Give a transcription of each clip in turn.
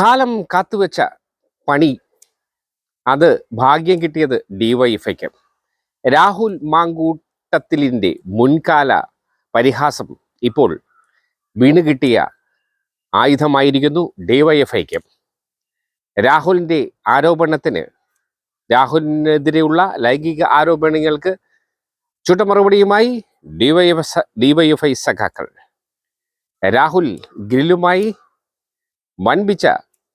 കാലം കാത്തുവെച്ച പണി. അത് ഭാഗ്യം കിട്ടിയത് ഡിവൈഎഫ്ഐക്ക് രാഹുൽ മാങ്കൂട്ടത്തിലിന്റെ മുൻകാല പരിഹാസം ഇപ്പോൾ വീണ് കിട്ടിയ ആയുധമായിരിക്കുന്നു ഡിവൈഎഫ്ഐക്ക്. രാഹുലിന്റെ ആരോപണത്തിന് രാഹുലിനെതിരെയുള്ള ലൈംഗിക ആരോപണങ്ങൾക്ക് ചുട്ടമറുപടിയുമായി ഡിവൈഎഫ് ഡിവൈഎഫ്ഐ സഖാക്കൾ. രാഹുൽ ഗ്രില്ലുമായി വൻപിച്ച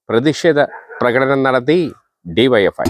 പ്രതിഷേധ പ്രകടനം നടത്തി ഡിവൈഎഫ്ഐ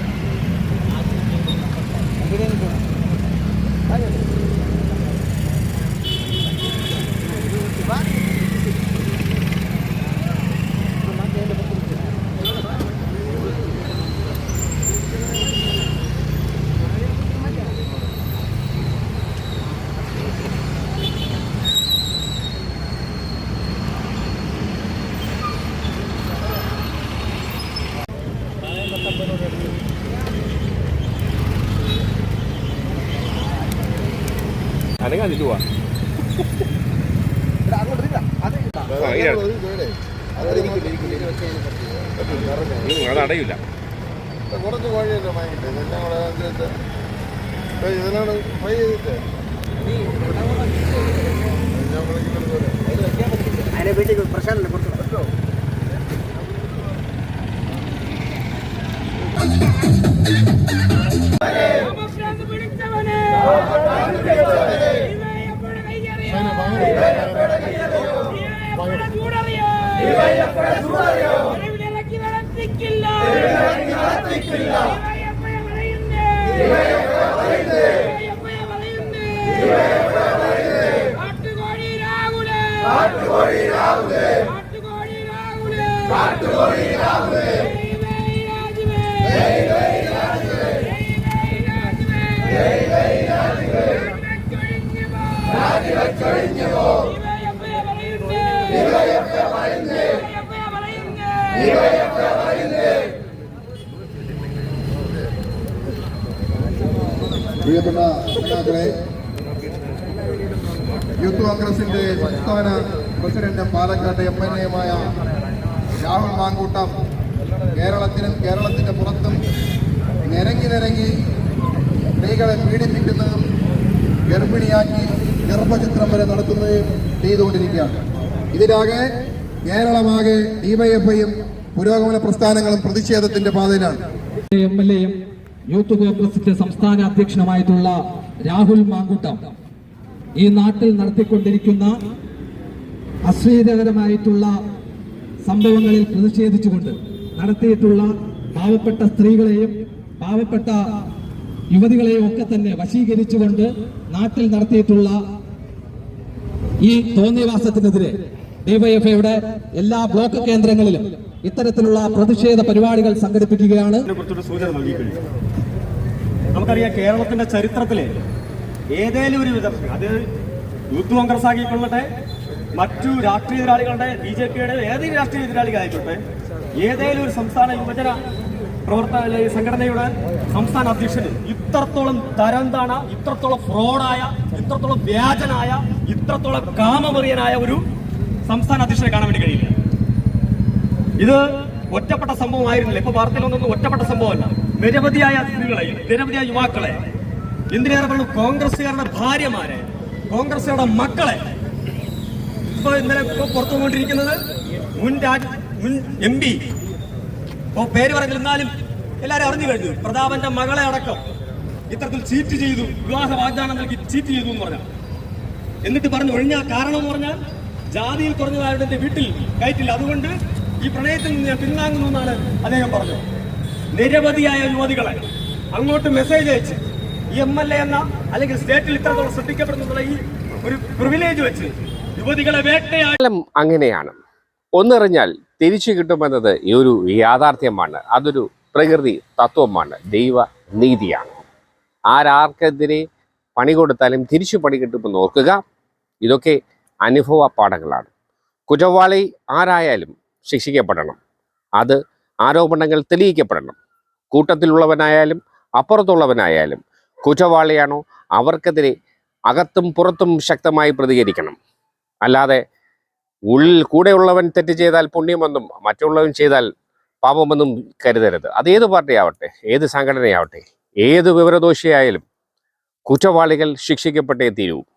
അല്ലെങ്കിൽ അതിൽ പോവാ. ആ, ഇതിലാണ്. ഉം, അത് അടയില്ല കുറച്ച് കോഴിയല്ലേ വാങ്ങിയിട്ട് ഞങ്ങൾ ഇതിനാണ് ഫ്രൈ ചെയ്തിട്ട്. അതിനെ വീട്ടിൽ പ്രശ്നമില്ല കൊടുത്തു ഭ്രാന്ത് Let's go in your നേതാക്കളെ യൂത്ത് കോൺഗ്രസിന്റെ സംസ്ഥാന പ്രസിഡന്റ് പാലക്കാട് എം എൽ എമായ രാഹുൽ മാങ്കൂട്ടം കേരളത്തിനും കേരളത്തിന്റെ പുറത്തും നിരങ്ങി നിരങ്ങി സ്ത്രീകളെ പീഡിപ്പിക്കുന്നതും ഗർഭിണിയാക്കി ഗർഭചിത്രം വരെ നടത്തുന്നതും ചെയ്തുകൊണ്ടിരിക്കുകയാണ്. ഇതിലാകെ കേരളമാകെ ഡിവൈഎഫ്ഐയും പുരോഗമന പ്രസ്ഥാനങ്ങളും പ്രതിഷേധത്തിന്റെ പാതയിലാണ്. എം എൽ എയും യൂത്ത് കോൺഗ്രസിന്റെ സംസ്ഥാന അധ്യക്ഷനുമായിട്ടുള്ള രാഹുൽ മാങ്കൂട്ടം ഈ നാട്ടിൽ നടത്തിക്കൊണ്ടിരിക്കുന്ന അശ്ലീലകരമായിട്ടുള്ള സംഭവങ്ങളിൽ പ്രതിഷേധിച്ചുകൊണ്ട് നടത്തിയിട്ടുള്ള പാവപ്പെട്ട സ്ത്രീകളെയും പാവപ്പെട്ട യുവതികളെയും ഒക്കെ തന്നെ വശീകരിച്ചുകൊണ്ട് നാട്ടിൽ നടത്തിയിട്ടുള്ള ഈ തോന്നിവാസത്തിനെതിരെ ഡിവൈഎഫ്ഐയുടെ എല്ലാ ബ്ലോക്ക് കേന്ദ്രങ്ങളിലും ഇത്തരത്തിലുള്ള പ്രതിഷേധ പരിപാടികൾ സംഘടിപ്പിക്കുകയാണ് ഇതിനെ കുറിച്ചൊരു സൂചന നൽകി കഴിഞ്ഞു നമുക്കറിയാം കേരളത്തിന്റെ ചരിത്രത്തിലെ ഏതേലും ഒരു വിധം അത് യൂത്ത് കോൺഗ്രസ് ആക്കിക്കൊള്ളട്ടെ മറ്റു രാഷ്ട്രീയ എതിരാളികളുടെ ബി ജെ പിയുടെ ഏതെങ്കിലും രാഷ്ട്രീയ എതിരാളികളായിക്കോട്ടെ ഏതേലും ഒരു സംസ്ഥാന യുവജന പ്രവർത്തന സംഘടനയുടെ സംസ്ഥാന അധ്യക്ഷന് ഇത്രത്തോളം തരം ഇത്രത്തോളം ഫ്രോഡായ ഇത്രത്തോളം വ്യാജനായ ഇത്രത്തോളം കാമമറിയനായ ഒരു സംസ്ഥാന അധ്യക്ഷനെ കാണാൻ വേണ്ടി കഴിയില്ല. ഇത് ഒറ്റപ്പെട്ട സംഭവമായിരുന്നില്ല. ഇപ്പൊ വാർത്തയിൽ ഒന്നും ഒറ്റപ്പെട്ട സംഭവമല്ല. നിരവധിയായ സ്ത്രീകളെ നിരവധിയായ യുവാക്കളെ എന്തിനേറെ പറഞ്ഞു കോൺഗ്രസുകാരുടെ ഭാര്യമാരെ കോൺഗ്രസുകാരുടെ മക്കളെ. ഇപ്പൊ ഇന്നലെ ഇപ്പൊ പുറത്തു കൊണ്ടിരിക്കുന്നത് മുൻ രാജ് മുൻ എം പി. ഇപ്പൊ പേര് പറഞ്ഞിരുന്നാലും എല്ലാരും അറിഞ്ഞു കഴിഞ്ഞു. പ്രതാപന്റെ മകളെ അടക്കം ഇത്തരത്തിൽ ചീറ്റ് ചെയ്തു. വിവാഹ വാഗ്ദാനം നൽകി ചീറ്റ് ചെയ്തു എന്ന് പറഞ്ഞാൽ. എന്നിട്ട് പറഞ്ഞു ഒഴിഞ്ഞ കാരണം എന്ന് പറഞ്ഞാൽ ജാതിയിൽ കുറഞ്ഞതായിട്ട് എന്റെ വീട്ടിൽ കയറ്റില്ല. അതുകൊണ്ട് ഈ പ്രണയത്തിൽ നിന്ന് ഞാൻ പിന്താങ്ങുന്നു എന്നാണ് അദ്ദേഹം പറഞ്ഞത്. നിരവധിയായ യുവതികളെ അങ്ങോട്ട് മെസ്സേജ് അയച്ച് ഈ എം എൽ എ എന്ന അല്ലെങ്കിൽ സ്റ്റേറ്റിൽ ഇത്രത്തോളം ശ്രദ്ധിക്കപ്പെടുന്നുള്ള ഈ ഒരു പ്രിവിലേജ് വെച്ച് യുവതികളെ വേട്ടയാലും അങ്ങനെയാണ്. ഒന്നെറിഞ്ഞാൽ തിരിച്ചു കിട്ടുമെന്നത് ഈ ഒരു യാഥാർത്ഥ്യമാണ്. അതൊരു പ്രകൃതി തത്വമാണ്. ദൈവ നീതിയാണ്. ആരാർക്കെതിരെ പണി കൊടുത്താലും തിരിച്ചു പണി കിട്ടുമെന്ന് ഓർക്കുക. ഇതൊക്കെ അനുഭവ പാഠങ്ങളാണ്. കുറ്റവാളി ആരായാലും ശിക്ഷിക്കപ്പെടണം. അത് ആരോപണങ്ങൾ തെളിയിക്കപ്പെടണം. കൂട്ടത്തിലുള്ളവനായാലും അപ്പുറത്തുള്ളവനായാലും കുറ്റവാളിയാണോ അവർക്കെതിരെ അകത്തും പുറത്തും ശക്തമായി പ്രതികരിക്കണം. അല്ലാതെ ഉള്ളിൽ കൂടെയുള്ളവൻ തെറ്റ് ചെയ്താൽ പുണ്യമെന്നും മറ്റുള്ളവൻ ചെയ്താൽ പാപമെന്നും കരുതരുത്. അത് ഏത് പാർട്ടിയാവട്ടെ ഏത് സംഘടനയാവട്ടെ ഏത് വിവരദോഷിയായാലും കുറ്റവാളികൾ ശിക്ഷിക്കപ്പെട്ടേ തീരൂ.